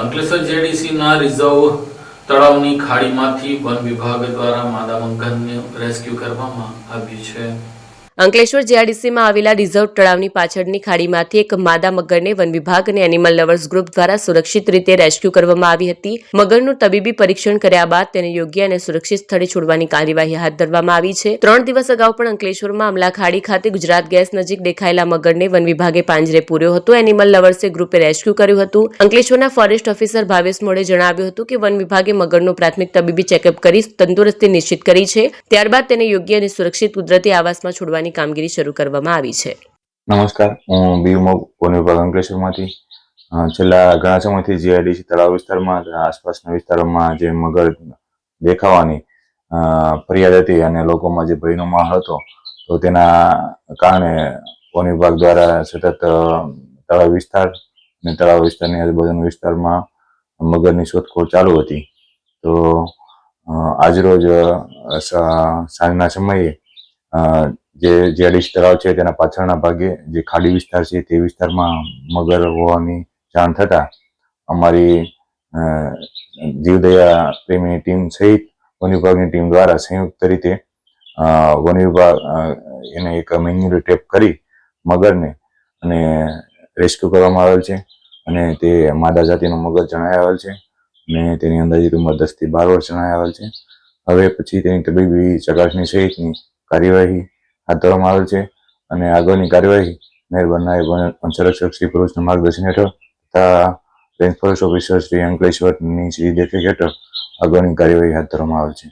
Ankleshwar જેડીસીના reserve તળાવની ખાડીમાંથી one વિભાગ દ્વારા માદા મંગનને રેસ્ક્યુ કરવામાં આવ્યું છે. અંકલેશ્વર જીઆરડીસીમાં આવેલા રિઝર્વ તળાવની પાછળની ખાડીમાંથી એક માદા મગરને વન વિભાગ અને એનિમલ લવર્સ ગ્રુપ દ્વારા સુરક્ષિત રીતે રેસ્ક્યુ કરવામાં આવી હતી. મગરનું તબીબી પરીક્ષણ કર્યા બાદ તેને યોગ્ય અને સુરક્ષિત સ્થળે છોડવાની કાર્યવાહી હાથ ધરવામાં આવી છે. ત્રણ દિવસ અગાઉ પણ અંકલેશ્વરમાં અમલા ખાડી ખાતે ગુજરાત ગેસ નજીક દેખાયેલા મગરને વન વિભાગે પાંજરે પૂર્યો હતો. એનિમલ લવર્સે ગ્રુપે રેસ્ક્યુ કર્યું હતું. અંકલેશ્વરના ફોરેસ્ટ ઓફિસર ભાવેશ મોડે જણાવ્યું હતું કે વન વિભાગે મગરનું પ્રાથમિક તબીબી ચેકઅપ કરી તંદુરસ્તી નિશ્ચિત કરી છે. ત્યારબાદ તેને યોગ્ય અને સુરક્ષિત કુદરતી આવાસમાં છોડવાની કામગીરી શરૂ કરવામાં આવી છે. નમસ્કાર. હું બીમો વન વિભાગ અંકલેશ્વરમાંથી. છેલ્લા ઘણા સમયથી જીઆઈડીસી તળાવ વિસ્તારમાં આસપાસના વિસ્તારોમાં જે મગર દેખાવાની ફરિયાદ હતી અને લોકોમાં જે ભયનો માહોલ હતો, તો તેના કારણે વન વિભાગ દ્વારા સતત તળાવ વિસ્તાર અને તળાવ વિસ્તારની આજુબાજુના વિસ્તારમાં મગરની શોધખોળ ચાલુ હતી. તો આજરોજ સાંજના સમયે જે જેડીશ તળાવ છે તેના પાછળના ભાગે જે ખાલી વિસ્તાર છે તે વિસ્તારમાં મગર હોવાની જાણ થતા અમારી જીવદયા પ્રેમીની ટીમ સહિત વન વિભાગની ટીમ દ્વારા સંયુક્ત રીતે વન વિભાગ એને એક મેન્યુઅલી ટેપ કરી મગરને અને રેસ્ક્યુ કરવામાં આવેલ છે અને તે માદા જાતિનો મગર જણાય આવેલ છે અને તેની અંદાજિત ઉંમર દસથી બાર વર્ષ જણાય આવેલ છે. હવે પછી તેની તબીબી ચકાસણી સહિતની કાર્યવાહી હાથ ધરવામાં આવેલ છે અને આગળની કાર્યવાહી વન વન સંરક્ષક શ્રી પુરુષના માર્ગદર્શન હેઠળ તથા રેન્જ ફોરેસ્ટ ઓફિસર શ્રી અંકલેશ્વરની શ્રી દેખરેખ હેઠળ આગળની કાર્યવાહી હાથ ધરવામાં આવેલ છે.